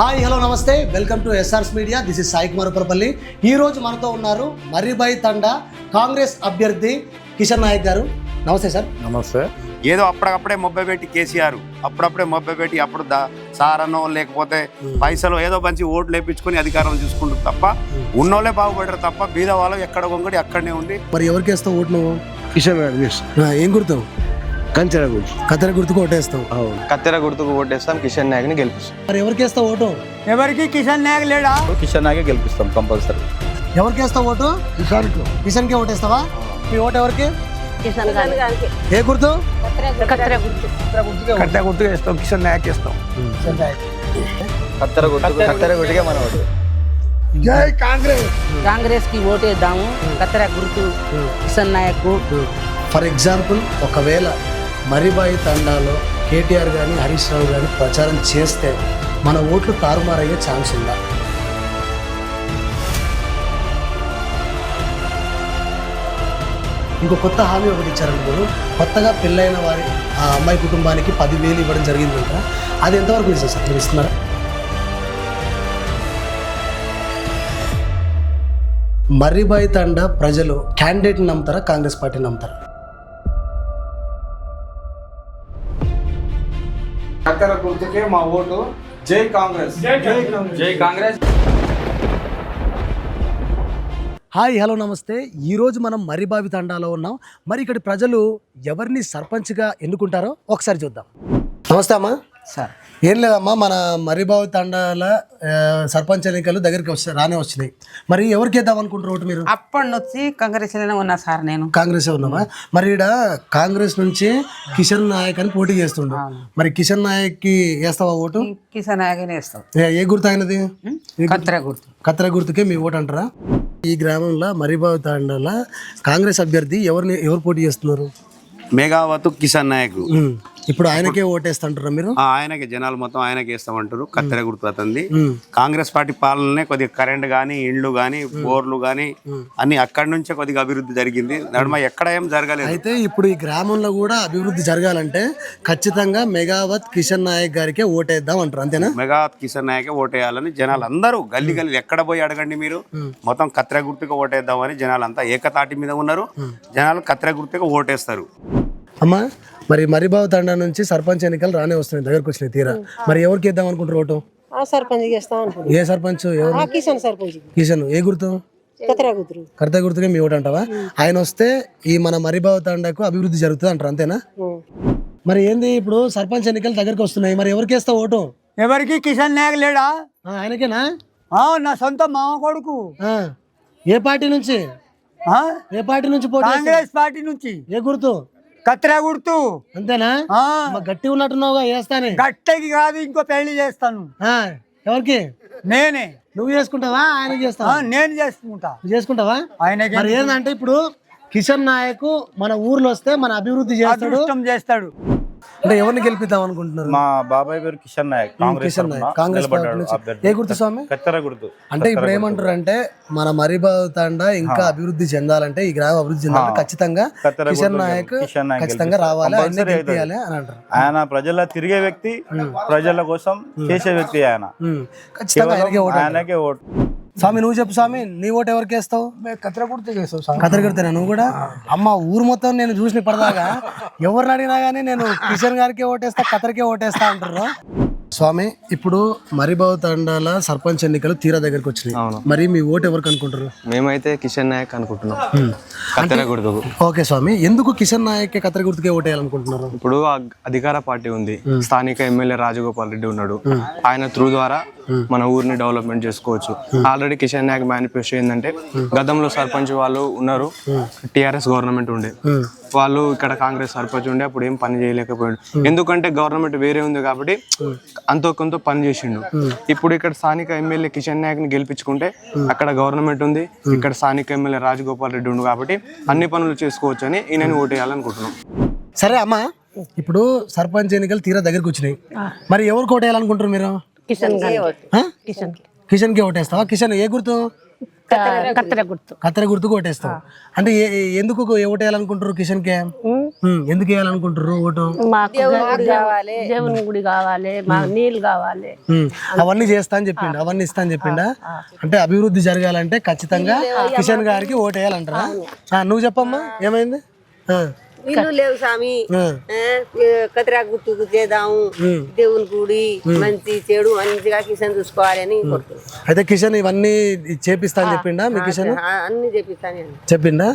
Hi hello నమస్తే. Welcome to SRS media this is Sai Kumar Purapalli ఈ రోజు మనతో ఉన్నారు మర్రిబాయి తండా కాంగ్రెస్ అభ్యర్థి కిషన్ నాయక్ గారు. నమస్తే సార్. నమస్తే. ఏదో అప్పుడప్పుడే మొబ్బై పెట్టి కేసీఆర్ అప్పుడప్పుడే మొబ్బై పెట్టి అప్పుడు దా సారనో లేకపోతే పైసలు ఏదో మంచి ఓట్లు వేపించుకొని అధికారం చూసుకుంటారు తప్ప ఉన్నోళ్ళే బాగుపడరు తప్ప బీద వాళ్ళు ఎక్కడ కొంగడి అక్కడనే ఉండి మరి ఎవరికి వేస్తావు ఓటు నువ్వు? కిషన్ ఏం గుర్తావు కంచెల గురించి కత్తెర గుర్తుకు ఓటేస్తావు. అవును. కత్తెర గుర్తుకు ఓటేస్తాం కిషన్ నాయక్ని గెలిపిస్తాం. మరి ఎవరికి వేస్తావు ఓటు? ఎవరికి? కిషన్ నాయక్ లేడా? కిషన్ నాయకే గెలిపిస్తాం కంపల్సరీ. ఎవరికి వేస్తావు ఓటు? కిషాన్కు. కిషన్కే ఓటేస్తావా? మీ ఓటు ఎవరికి? కిషన్ గారికి. ఏ గుర్తు? కత్తెర గుర్తు. కట్ట గుర్తుగా ఇస్తాం కిషన్ నాయక్ ఇస్తాం కత్తెర గుర్తుకు కత్తెర గుర్తుకే. మన ఓటు. జై కాంగ్రెస్. కాంగ్రెస్కి ఓటేద్దాము కత్తెర గుర్తు కిషన్ నాయక్ ఫర్ ఎగ్జాంపుల్ ఒకవేళ మర్రిబాయి తండాలో కేటీఆర్ కానీ హరీష్ రావు కానీ ప్రచారం చేస్తే మన ఓట్లు తారుమారయ్యే ఛాన్స్ ఉందా? ఇంకో కొత్త హామీ ఒకటి ఇచ్చారండి మీరు కొత్తగా పెళ్ళైన వారి ఆ అమ్మాయి కుటుంబానికి పదివేలు ఇవ్వడం జరిగిందంట. అది ఎంతవరకు నిజం సార్? మీరు ఇస్తున్నారా? మర్రిబాయి తండా ప్రజలు క్యాండిడేట్ని నమ్ముతారా కాంగ్రెస్ పార్టీని నమ్ముతారా? కత్తెర గుర్తుకే మా ఓటు. జై కాంగ్రెస్. జై కాంగ్రెస్. హాయ్ హలో నమస్తే. ఈరోజు మనం మర్రిబావి తండాలో ఉన్నాం. మరి ఇక్కడ ప్రజలు ఎవరిని సర్పంచ్గా ఎన్నుకుంటారో ఒకసారి చూద్దాం. నమస్తే అమ్మా. సార్ ఏం లేదమ్మా మన మర్రిబావి తండాల సర్పంచ్ ఎన్నికలు దగ్గరికి వస్తాయి రానే వచ్చినాయి మరి ఎవరికి వేద్దాం అనుకుంటారు ఓటు మీరు? అప్పటి నుంచి కాంగ్రెస్ ఉన్నా సార్ నేను. కాంగ్రెస్ ఉన్నామా మరి ఈడ కాంగ్రెస్ నుంచి కిషన్ నాయక్ అని పోటీ చేస్తుండు. మరి కిషన్ నాయక్కి వేస్తావా ఓటు? కిషన్ నాయకనే వేస్తాం. ఏ- ఏ గుర్తు ఆయనది? కత్తెర గుర్తు? కత్తెర గుర్తుకే మీ ఓటు అంటారా? ఈ గ్రామంలో మరిబావి తాండాల కాంగ్రెస్ అభ్యర్థి ఎవరిని ఎవరు పోటీ చేస్తున్నారు? మేఘావతు కిషన్ నాయక్. ఇప్పుడు ఆయనకే ఓటేస్తుంటారా మీరు? ఆయనకి జనాలు మొత్తం ఆయనకి వేస్తామంటారు కత్తెర గుర్తు అతంది ఉమ్. కాంగ్రెస్ పార్టీ పాలననే కొద్దిగా కరెంట్ గానీ ఇండ్లు గానీ బోర్లు గానీ అన్ని అక్కడి నుంచే కొద్దిగా అభివృద్ధి జరిగింది. నడుమ ఎక్కడ ఏం జరగలేదు. అయితే ఇప్పుడు ఈ గ్రామంలో కూడా అభివృద్ధి జరగాలంటే ఖచ్చితంగా మెగావత్ కిషన్ నాయక్ గారికే ఓటేద్దాం అంటారు అంతేనా? మెగావత్ కిషన్ నాయకే ఓటేయాలని జనాలు అందరూ గల్లీ గల్లీ ఎక్కడ పోయి అడగండి మీరు? మొత్తం కత్తెర గుర్తుగా ఓటేద్దామని జనాలు అంతా ఏకతాటి మీద ఉన్నారు. జనాలు కత్తెర గుర్తుగా ఓటేస్తారు. అమ్మా మరి మరిబావు తండా నుంచి సర్పంచ్ ఎన్నికలు రానే వస్తున్నాయి దగ్గరకు వచ్చినాయి తీరా. మరి ఎవరికి వేద్దాం అనుకుంటారు ఓటు? ఆ సర్పంచ్ చేస్తా అనుకుంటున్నా ఏ సర్పంచ్ ఎవరు? ఆ కిషన్ సర్పంచ్. కిషన్ ఏ గుర్తు? కూతురు కర్త గుర్తుగా మీ ఓటు అంటావా? ఆయన వస్తే ఈ మన మరిబావు తండాకు అభివృద్ధి జరుగుతుంది అంటారు అంతేనా? మరి ఏంది ఇప్పుడు సర్పంచ్ ఎన్నికలు దగ్గరకు వస్తున్నాయి మరి ఎవరికి వేస్తావు ఓటు? ఎవరికి? కిషన్ నాయక్ లేడా? ఆ, ఆయనకేనా? ఆ, నా సొంత మామ కొడుకు. ఆ. ఏ పార్టీ నుంచి? ఆ? ఏ పార్టీ నుంచి పోటీ? కాంగ్రెస్ పార్టీ నుంచి. ఏ గుర్తు? కత్తెర గుర్తు అంతేనా? ఆ, గట్టి ఉన్నట్టున్నావుగా వేస్తానే గట్టకి కాదు ఇంకో పెళ్ళి చేస్తాను. ఆ, ఎవరికి? నేనే. నువ్వు చేసుకుంటావా? ఆయన ఆ, చేస్తావా నేను చేసుకుంటా. నువ్వు చేసుకుంటావా? ఆయనకి మరి ఏంటంటే ఇప్పుడు కిషన్ నాయక్ మన ఊర్లో వస్తే మన అభివృద్ధి చేస్తాడు. అదృష్టం చేస్తాడు. అంటే ఎవరిని గెలిపిద్దాం అనుకుంటున్నారు? మా బాబాయ్ పేరు కిషన్ నాయక్ కాంగ్రెస్ కిషన్ నాయక్. కాంగ్రెస్ పార్టీ నుంచి. ఏ గుర్తు స్వామి? కత్తెర గుర్తు. అంటే ఇప్పుడు ఏమంటారు అంటే మన మరిబావు తండా ఇంకా అభివృద్ధి చెందాలంటే ఈ గ్రామం అభివృద్ధి చెందాలంటే ఖచ్చితంగా కిషన్ నాయక్ ఖచ్చితంగా. రావాలి. అని అంటారు. ఆయన ప్రజల తిరిగే వ్యక్తి ప్రజల కోసం చేసే వ్యక్తి ఆయన. ఖచ్చితంగా. ఆయనకే ఓటు. స్వామి నువ్వు చెప్పు స్వామి నీ ఓటు ఎవరికి వేస్తావు? కత్తెర గుర్తు చేస్తాం కథలు కడతాను నువ్వు కూడా? అమ్మ ఊరు మొత్తం నేను చూసిన పడదాగా ఎవరిని అడిగినా కానీ నేను కిషన్ గారికి ఓటేస్తా కతరికే ఓటేస్తా అంటారు స్వామి ఇప్పుడు మరిబావు తండాల సర్పంచ్ ఎన్నికలు తీరా దగ్గరకు వచ్చినాయి. మరి మీ ఓటు ఎవరికి అనుకుంటారు మేమైతే కిషన్ నాయక్ అనుకుంటున్నాం. ఓకే స్వామి ఎందుకు కిషన్ నాయక్ కతరి గుర్తుకే ఓటేయాలనుకుంటున్నారు? ఇప్పుడు ఆ అధికార పార్టీ ఉంది. స్థానిక ఎమ్మెల్యే రాజగోపాల్ రెడ్డి ఉన్నాడు. ఆయన త్రూ ద్వారా మన ఊరిని డెవలప్మెంట్ చేసుకోవచ్చు. ఆల్రెడీ కిషన్ నాయక్ మేనిఫెస్టో ఏంటంటే గతంలో సర్పంచ్ వాళ్ళు ఉన్నారు టిఆర్ఎస్ గవర్నమెంట్ ఉండే. వాళ్ళు ఇక్కడ కాంగ్రెస్ సర్పంచ్ ఉండే అప్పుడు ఏం పని చేయలేకపోయాడు ఎందుకంటే గవర్నమెంట్ వేరే ఉంది కాబట్టి అంతో కొంత పని చేసిండు. ఇప్పుడు ఇక్కడ స్థానిక ఎమ్మెల్యే కిషన్ నాయక్ని గెలిపించుకుంటే అక్కడ గవర్నమెంట్ ఉంది ఇక్కడ స్థానిక ఎమ్మెల్యే రాజగోపాల్ రెడ్డి ఉండు కాబట్టి అన్ని పనులు చేసుకోవచ్చు అని ఈయనని ఓటేయాలనుకుంటున్నాం. సరే అమ్మ ఇప్పుడు సర్పంచ్ ఎన్నికలు తీరా దగ్గరకు వచ్చినాయి. మరి ఎవరికి ఓటేయాలనుకుంటారు మీరు? కిషన్? కిషన్ కిషన్. కి ఓటేస్తావా? కిషన్ ఏ గుర్తు? కత్తెర గుర్తు. కత్తెర గుర్తుకు ఓటేస్తావు. అంటే ఎందుకు ఓటు వేయాలనుకుంటారు కిషన్ కే ఎందుకు వేయాలనుకుంటారు ఓటు? మాకు కావాలి. దేవుని గుడి కావాలి మాకు నీళ్ళు కావాలి. అవన్నీ చేస్తా అని చెప్పిండు అవన్నీ ఇస్తా అని చెప్పిండా? అంటే అభివృద్ధి జరగాలంటే ఖచ్చితంగా కిషన్ గారికి ఓటు వేయాలంటారా? ఆ, నువ్వు చెప్పమ్మా ఏమైంది? ఆ, ఇల్లు లేవు స్వామి. కతిరా గుర్తుకు చేద్దాము దేవుని గుడి మంచి చెడు మంచిగా కిషన్ చూసుకోవాలని కోరుతున్నాను. అయితే కిషన్ ఇవన్నీ చేపిస్తా అని చెప్పిండా మీ కిషన్? అన్ని చెప్పిస్తాను నేను. చెప్పిండా?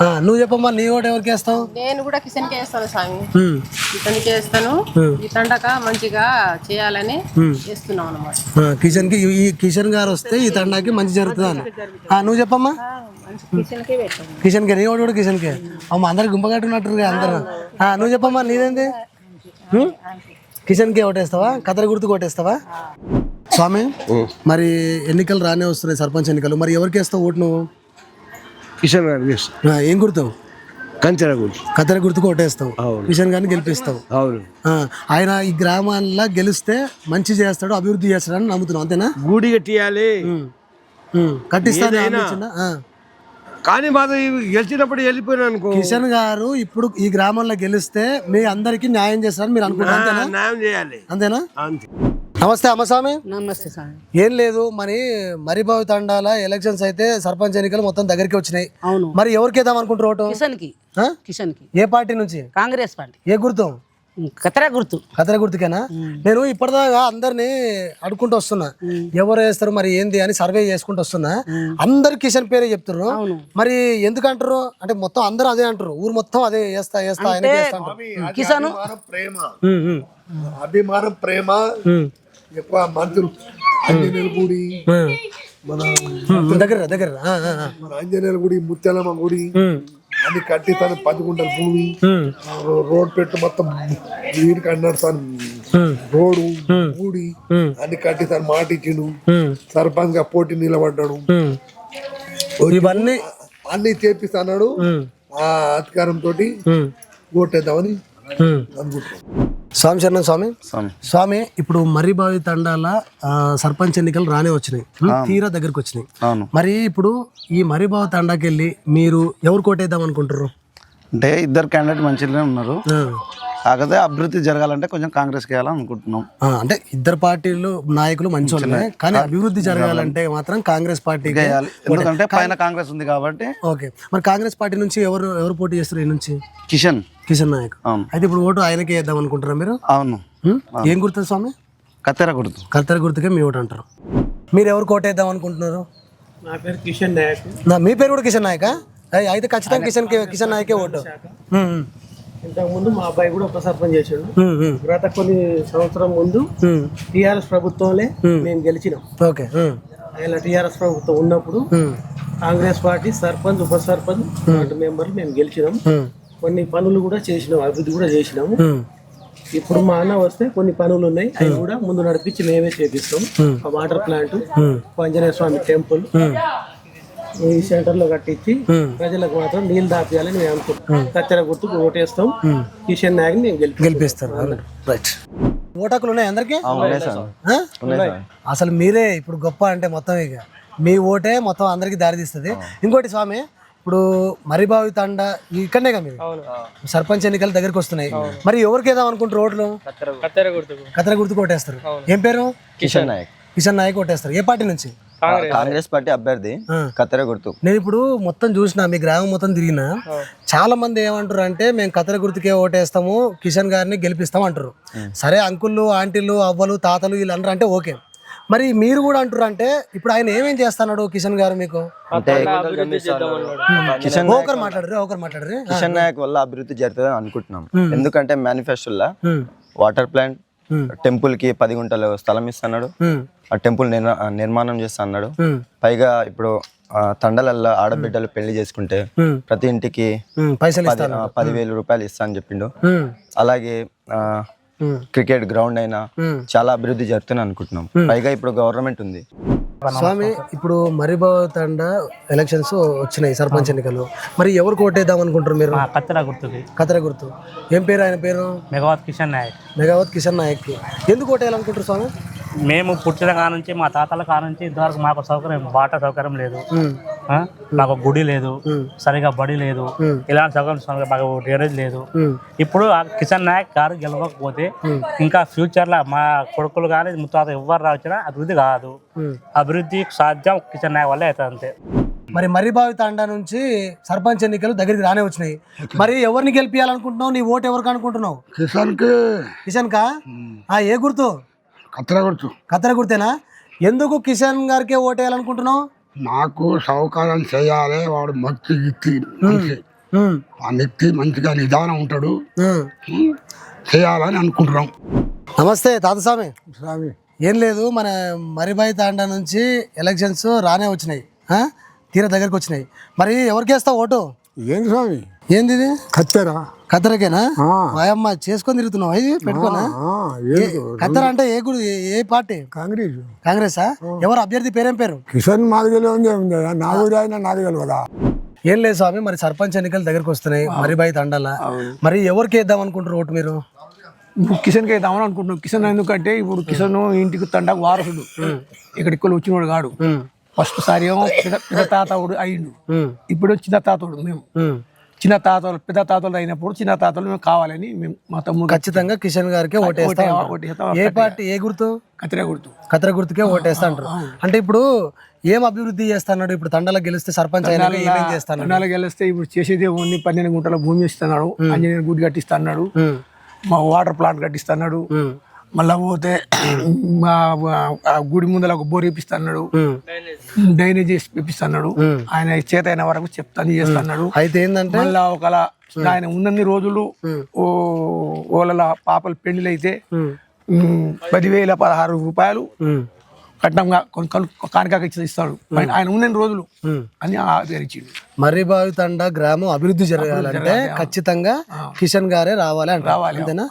ఆ, నువ్వు చెప్పమ్మా నీ ఓటు ఎవరికి వేస్తావు? నేను కూడా కిచెన్కి వేస్తాను స్వామి. కిచెన్కి వేస్తాను. ఈ తండక మంచిగా చేయాలని చేస్తున్నాం అనమాట కిషన్కి ఈ- కిషన్ గారు వస్తే ఈ తండాకి మంచి జరుగుతుంది. అని ఆ, నువ్వు చెప్పమ్మా? కిషన్కి నీ ఓటు కూడా కిషన్కి అమ్మ అందరు గుంపగట్టున్నట్టుగా అందరు. ఆ, నువ్వు చెప్పమ్మా నీదేంది? కిషన్కి ఓటేస్తావా? కతర గుర్తు కొట్టేస్తావా? స్వామి మరి ఎన్నికలు రానే వస్తున్నాయి సర్పంచ్ ఎన్నికలు. మరి ఎవరికి వేస్తావు ఓటు నువ్వు? కిషన్ గారికి. ఆ, ఏం గుర్తు? కంచెర గుర్తు గుర్తుకు ఓటేస్తావు. కిషన్ గారిని గెలిపిస్తావు. అవును. ఆ, ఆయన ఈ గ్రామాల్లో గెలిస్తే మంచి చేస్తాడు అభివృద్ధి చేస్తాడని నమ్ముతున్నావు అంతేనా? గుడి కట్టియాలి. కట్టిస్తాను. కానీ మాది గెలిచినప్పుడు వెళ్ళిపోయినా అనుకో. కిషన్ గారు ఇప్పుడు ఈ గ్రామంలో గెలిస్తే మీ అందరికి న్యాయం చేస్తారని మీరు అనుకుంటారు అంతేనా? న్యాయం చేయాలి. అంతేనా? అంతే. నమస్తే అమ్మస్వామి నమస్తే స్వామి. ఏం లేదు మరి మరిబావి తండాల ఎలక్షన్స్ అయితే సర్పంచ్ ఎన్నికలు మొత్తం దగ్గరికి వచ్చినాయి. అవును. మరి ఎవరికి వేద్దాం అనుకుంటారు ఓటు? కిషన్కి ఆ? కిషన్కి ఏ పార్టీ నుంచి? కాంగ్రెస్ పార్టీ. ఏ గుర్తు? కత్తెర గుర్తు. కథల గుర్తుకేనా? నేను ఇప్పటిదాకా అందరిని అడుక్కుంటూ వస్తున్నా. ఎవరు వేస్తారు మరి ఏంది అని సర్వే చేసుకుంటూ వస్తున్నా. అందరు కిషన్ పేరే చెప్తున్నారు అవును. మరి ఎందుకంటారు అంటే మొత్తం అందరూ అదే అంటారు ఊరు మొత్తం అదే వేస్తా వేస్తా ఆయన అంటారు కిసాన్? ప్రేమ. అభిమానం ప్రేమ. ఎక్కువ మంత్రులు. మన దగ్గర దగ్గర. మన ఆంజనేయుల గుడి ముత్యాలమ్మ గుడి. అన్ని కట్టి తను పది గుంటల భూమి రోడ్ పెట్టు మొత్తం వీడికి అన్నాడు తను. రోడ్డు గుడి. అన్ని కట్టి తను మాట ఇచ్చిండు. ఉమ్, సర్పంచ్గా పోటీ నిలబడ్డాడు. ఇవన్నీ అన్ని చేపిస్తాడు ఆ అధికారంతో ఓటేద్దామని ఉమ్. స్వామి శరణం స్వామి. స్వామి. ఇప్పుడు మర్రిబావి తండాల ఆ, సర్పంచ్ ఎన్నికలు రానే వచ్చినాయి. తీరా దగ్గరకు వచ్చినాయి. మరి ఇప్పుడు ఈ మర్రిబావి తండాకి వెళ్ళి మీరు ఎవరు కోటేద్దాం అనుకుంటారు అంటే ఇద్దరు క్యాండిడేట్ మంచిగానే ఉన్నారు. కాకపోతే అభివృద్ధి జరగాలంటే కొంచెం కాంగ్రెస్కి వేయాలనుకుంటున్నాం ఆ, అంటే ఇద్దరు పార్టీలు నాయకులు మంచి కానీ అభివృద్ధి జరగాలంటే మాత్రం కాంగ్రెస్ పార్టీకి వేయాలి. ఎందుకంటే పైన కాంగ్రెస్ ఉంది కాబట్టి ఓకే. మరి కాంగ్రెస్ పార్టీ నుంచి ఎవరు ఎవరు పోటీ చేస్తారు ఈ నుంచి? కిషన్. కిషన్ నాయక్. అవును. అయితే ఇప్పుడు ఓటు ఆయనకే వేద్దాం అనుకుంటారా మీరు? అవును? ఏం గుర్తుంది స్వామి? కత్తెర గుర్తు. కర్తర గుర్తుకే మీ ఓటు అంటారు. మీరు ఎవరు కోటేద్దాం అనుకుంటున్నారు? నా పేరు కిషన్ నాయక్. నా మీ పేరు కూడా కిషన్ నాయక? అయితే ఖచ్చితంగా కిషన్ కే- కిషన్ నాయకే ఓటు. ఉమ్, ఉమ్, ఇంతకు ముందు మా అబ్బాయి కూడా ఉప సర్పంచ్ చేసాడు గత కొన్ని సంవత్సరం ముందు టీఆర్ఎస్ ప్రభుత్వంలో మేము. గెలిచినాం. ఓకే ఆయన టీఆర్ఎస్ ప్రభుత్వం ఉన్నప్పుడు కాంగ్రెస్ పార్టీ సర్పంచ్ ఉప సర్పంచ్ వార్డు మెంబర్లు మేము గెలిచినాం. కొన్ని పనులు కూడా చేసినాం అభివృద్ధి కూడా చేసినాము. ఇప్పుడు మా అన్న వస్తే కొన్ని పనులు ఉన్నాయి అవి కూడా ముందు నడిపించి మేమే చేపిస్తాం. ఆ water plant Anjaneya Swamy temple ఈ సెంటర్లో కట్టించి ప్రజలకు మాత్రం నీళ్ళు దాపియాలని మేము అనుకుంటాం కత్తెర గుర్తుకు ఓటేస్తాం. కిషన్ నాయక్ మేము గెలిపి గెలిపిస్తారు. రైట్ ఓటాకులు ఉన్నాయి అందరికి? అసలు మీరే ఇప్పుడు గొప్ప అంటే మొత్తం ఇక. మీ ఓటే మొత్తం అందరికి దారితీస్తుంది. ఇంకోటి స్వామి ఇప్పుడు మరిబావి తండ ఇక్కడనే కదా మీరు సర్పంచ్ ఎన్నికలు దగ్గరికి వస్తున్నాయి. మరి ఎవరికి వేద్దాం అనుకుంటారు ఓట్లు? కత్తెర గుర్తుకు. ఓటేస్తారు. ఏం పేరు? కిషన్ నాయక్. కిషన్ నాయక్ ఓటేస్తారు. ఏ పార్టీ నుంచి? కాంగ్రెస్ పార్టీ అభ్యర్థి. కత్తెర గుర్తు. నేను ఇప్పుడు మొత్తం చూసిన మీ గ్రామం మొత్తం తిరిగిన చాలా మంది ఏమంటారు అంటే మేము కత్తెర గుర్తుకే ఓటేస్తాము కిషన్ గారిని గెలిపిస్తాం అంటారు సరే అంకుళ్ళు ఆంటీలు అవ్వలు తాతలు వీళ్ళు అంటారు అంటే ఓకే. మరి మీరు కూడా అంటారు అంటే ఇప్పుడు ఆయన ఏమేం చేస్తున్నాడు కిషన్ గారు మీకు? అంటే కిషన్ ఒకరు మాట్లాడరు ఒకరు మాట్లాడరు. కిషన్ నాయక్ వల్ల అభివృద్ధి జరుగుతుందని అనుకుంటున్నాం. ఎందుకంటే మేనిఫెస్టోలో వాటర్ ప్లాంట్ టెంపుల్కి పది గుంటలు స్థలం ఇస్తున్నాడు ఆ టెంపుల్ నిర్మా- నిర్మాణం చేస్తా అన్నాడు. పైగా ఇప్పుడు తండలల్లో ఆడబిడ్డలు పెళ్ళి చేసుకుంటే ప్రతి ఇంటికి పదివేలు రూపాయలు ఇస్తా అని చెప్పిండు. అలాగే ఆ, క్రికెట్ గ్రౌండ్ అయినా చాలా అభివృద్ధి జరుగుతుంది అనుకుంటున్నాం. పైగా ఇప్పుడు గవర్నమెంట్ ఉంది. స్వామి ఇప్పుడు మరిబావ తండ ఎలక్షన్స్ వచ్చినాయి సర్పంచ్ ఎన్నికలు. మరి ఎవరు కోటేద్దాం అనుకుంటారు మీరు? కత్తెర గుర్తుకి. కత్తెర గుర్తు. ఏం పేరు ఆయన పేరు? మెగావత్ కిషన్ నాయక్. మెగావత్ కిషన్ నాయక్ ఎందుకు ఓటేయాలనుకుంటారు స్వామి? మేము పుట్టిన కాడ నుంచి మా తాతల కాడ నుంచి ఇంతవరకు మాకు సౌకర్యం వాటర్ సౌకర్యం లేదు. ఆ? మాకు గుడి లేదు సరిగా బడి లేదు ఇలాంటి సౌకర్యం మాకు డ్రైనేజ్ లేదు. ఇప్పుడు ఆ కిషన్ నాయక్ గారు గెలవకపోతే ఇంకా ఫ్యూచర్లో మా కొడుకులు కానీ ముత్తాత ఎవరు రావచ్చినా అభివృద్ధి కాదు. అభివృద్ధి సాధ్యం కిషన్ నాయక్ వల్లే అవుతుంది అంతే. మరి మర్రిబావి తాండా నుంచి సర్పంచ్ ఎన్నికలు దగ్గరికి రానే వచ్చినాయి. మరి ఎవరిని గెలిపించాలనుకుంటున్నావు నీ ఓటు ఎవరికి అనుకుంటున్నావు? కిసాన్కి కిషన్ కా ఆ, ఏ గుర్తు? కత్తెర కొడుతు కత్తెర గుర్తేనా ఎందుకు కిషన్ గారికే ఓటేయాలనుకుంటున్నావు? నాకు సౌకర్యం చేయాలి వాడు భక్తి మనిషి ఉమ్, ఆ వ్యక్తి మంచిగా నిదానం ఉంటాడు? చేయాలని అనుకుంటున్నాం. నమస్తే తాతస్వామి. స్వామి. ఏం లేదు మన మరిబాయి తాండా నుంచి ఎలక్షన్స్ రానే వచ్చినాయి. ఆ? తీరా దగ్గరికి వచ్చినాయి. మరి ఎవరికి వేస్తావు ఓటు? ఏం స్వామి? ఏంది ఇది? కత్తెర. కత్తెరకేనా వాయమ్మ చేసుకొని తిరుగుతున్నావు? ఇది పెట్టుకోనా? కత్తెర అంటే ఏ గుడి ఏ- పార్టీ? కాంగ్రెస్. కాంగ్రెసా? ఎవరు అభ్యర్థి పేరేం పేరు? కిషన్ మాదిగలో నా ఊరి ఆయన ఏం లేదు స్వామి మరి సర్పంచ్ ఎన్నికలు దగ్గరకు వస్తున్నాయి. మరిబాయి తండాల. మరి ఎవరికి వేద్దాం అనుకుంటారు ఓటు మీరు? ఇప్పుడు కిషన్కి వేద్దామని అనుకుంటున్నాం. కిషన్ ఎందుకంటే ఇప్పుడు కిషన్ ఇంటికి తండకు వారసుడు. ఇక్కడ ఇక్కడ వచ్చినోడు కాడు. ఫస్ట్ సారి ఏమో తాతవుడు అయిండు ఇప్పుడు చిన్న తాతవుడు మేము. చిన్న తాతలు పెద్ద తాతలు అయినప్పుడు చిన్న తాతలు మేము కావాలని మేము మా తమ్ముడు ఖచ్చితంగా కిషన్ గారికి ఓటేస్తా. ఏ పార్టీ ఏ గుర్తు? కత్తిరే కొడుతూ కత్తెర గుర్తుకే ఓటేస్తా అంటారు. అంటే ఇప్పుడు ఏం అభివృద్ధి చేస్తాడు ఇప్పుడు తండాలకు గెలిస్తే సర్పంచ్ ఏమేం చేస్తాను తండాలకు వెళ్ళేస్తే ఇప్పుడు చేసేది ఓన్లీ పన్నెండు గుంటల భూమి ఇస్తున్నాడు ఆంజనేయ గుడి కట్టిస్తున్నాడు. మా వాటర్ ప్లాంట్ కట్టిస్తున్నాడు. మళ్ళా పోతే మా ఆ గుడి ముందర ఒక బోర్ ఇప్పిస్తున్నాడు డ్రైనేజ్ చేసి ఇప్పిస్తున్నాడు ఆయన చేత అయిన వరకు చెప్తాను చేస్తున్నాడు. అయితే ఏంటంటే మళ్ళా ఒకవేళ ఆయన ఉన్నన్ని రోజులు ఓ ఓళ్ళ పాపల పెళ్ళిలు అయితే పదివేల పదహారు రూపాయలు కట్నంగా కొను- కొను- కానుకగా ఇచ్చి ఇస్తాడు. ఆయన- ఉన్నన్ని రోజులు అని ఆదరించిండు మర్రిబావి తండా గ్రామం అభివృద్ధి జరగాలంటే ఖచ్చితంగా కిషన్ గారే రావాలి అంటారు అంతేనా?